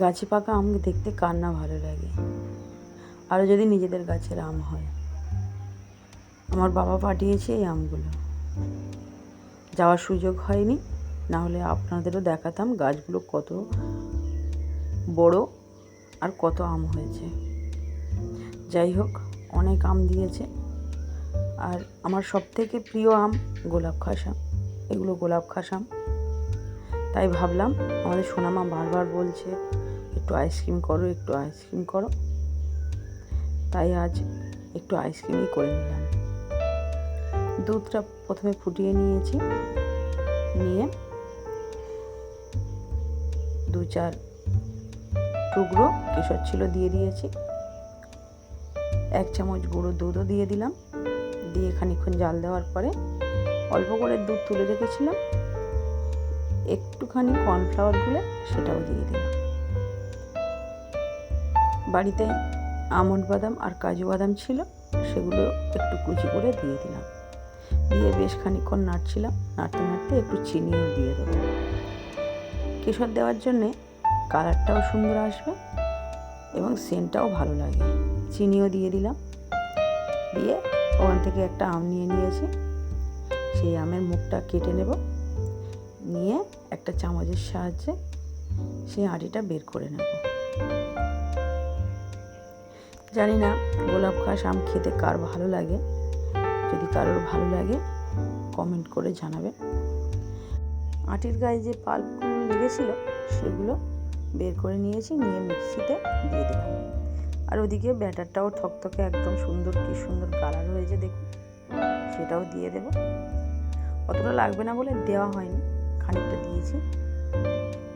গাছে পাকা আম দেখতে কার না ভালো লাগে? আরও যদি নিজেদের গাছের আম হয়। আমার বাবা পাঠিয়েছে এই আমগুলো। যাওয়ার সুযোগ হয়নি, না হলে আপনাদেরও দেখাতাম গাছগুলো কত বড় আর কত আম হয়েছে। যাই হোক, অনেক আম দিয়েছে। আর আমার সবথেকে প্রিয় আম গোলাপ খাস। আম এগুলো গোলাপ খাস। আম তাই ভাবলাম আমাদের সোনামা বারবার বলছে, একটু আইসক্রিম করো, একটু আইসক্রিম করো। তাই আজ একটু আইসক্রিমই করে নিলাম। দুধটা প্রথমে ফুটিয়ে নিয়েছি। নিয়ে দু চার টুকরো কেশর ছিল দিয়ে দিয়েছি। এক চামচ গুঁড়ো দুধও দিয়ে দিলাম। দিয়ে খানিক্ষণ জাল দেওয়ার পরে অল্প করে দুধ তুলে রেখেছিলাম। একটুখানি কর্নফ্লাওয়ার গুলে সেটাও দিয়ে দিলাম। বাড়িতে আমন্ড বাদাম আর কাজু বাদাম ছিল, সেগুলো একটু কুচি করে দিয়ে দিলাম। দিয়ে বেশ খানিক্ষণ নাড়ছিলাম, নাড়তে নাড়তে একটু চিনিও দিয়ে দেবো। কেশর দেওয়ার জন্যে কালারটাও সুন্দর আসবে এবং সেন্টটাও ভালো লাগে। চিনিও দিয়ে দিলাম। দিয়ে ওখান থেকে একটা আম নিয়ে নিয়েছি। সেই আমের মুখটা কেটে নেব। নিয়ে একটা চামচের সাহায্যে সেই আঁটিটা বের করে নেব। জানি না গোলাপ ঘাস আম খেতে কার ভালো লাগে। যদি কারোর ভালো লাগে কমেন্ট করে জানাবে আটির গায়ে যে পাল্পগুলো লেগেছিল, সেগুলো বের করে নিয়েছি, নিয়ে মিক্সিতে দিয়ে দিলাম। আর ওদিকে ব্যাটারটাও থকথকে একদম সুন্দর, কি সুন্দর কালার হয়েছে দেখুন। সেটাও দিয়ে দেব। অতটা লাগবে না বলে দেওয়া হয়নি। খানিকটা দিয়েছি।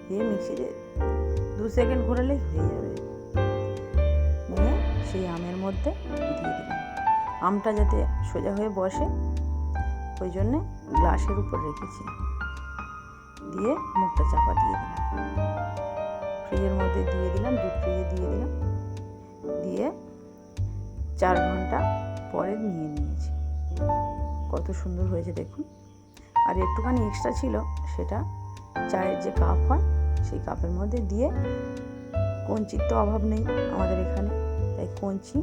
দিয়ে মিক্সিতে দু সেকেন্ড ঘোরালেই হয়ে যাবে। নিয়ে সেই আমের মধ্যে দিয়ে দিলাম। আমটা যাতে সোজা হয়ে বসে, ওই জন্যে গ্লাসের উপর রেখেছি। দিয়ে মুখটা চাপা দিয়ে দিলাম। ফ্রিজের মধ্যে দিয়ে দিলাম ডিপ ফ্রিজে দিয়ে দিলাম। দিয়ে চার ঘণ্টা পরে নিয়ে নিয়েছি। কত সুন্দর হয়েছে দেখুন। আর একটুখানি এক্সট্রা ছিল সেটা চায়ের যে কাপ হয়, সেই কাপের মধ্যে দিয়ে কঞ্চির তো অভাব নেই আমাদের এখানে। তাই কঞ্চি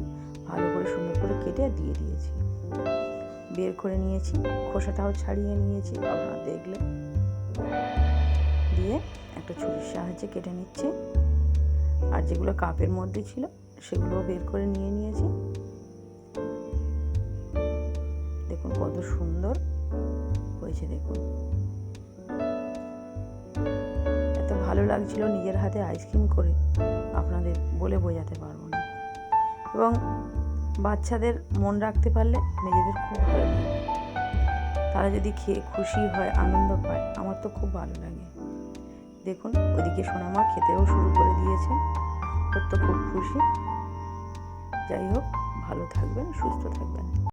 ভালো করে সুন্দর করে কেটে দিয়ে দিয়েছি। বের করে নিয়েছি, খোসাটাও ছাড়িয়ে নিয়েছি আপনারা দেখলে। দিয়ে একটা ছুরির সাহায্যে কেটে নিচ্ছি। আর যেগুলো কাপের মধ্যে ছিল, সেগুলোও বের করে নিয়ে নিয়েছি। দেখুন কত সুন্দর হয়েছে, দেখুন। এত ভালো লাগছিল নিজের হাতে আইসক্রিম করে আপনাদের বলে বোঝাতে পারব না। এবং বাচ্চাদের মন রাখতে পারলে নিজেদের খুব ভালো লাগে। তারা যদি খেয়ে খুশি হয়, আনন্দ পায়, আমার তো খুব ভালো লাগে। দেখুন, ওদিকে সোনামা খেতেও শুরু করে দিয়েছে। ওর তো খুব খুশি। যাই হোক, ভালো থাকবেন, সুস্থ থাকবেন।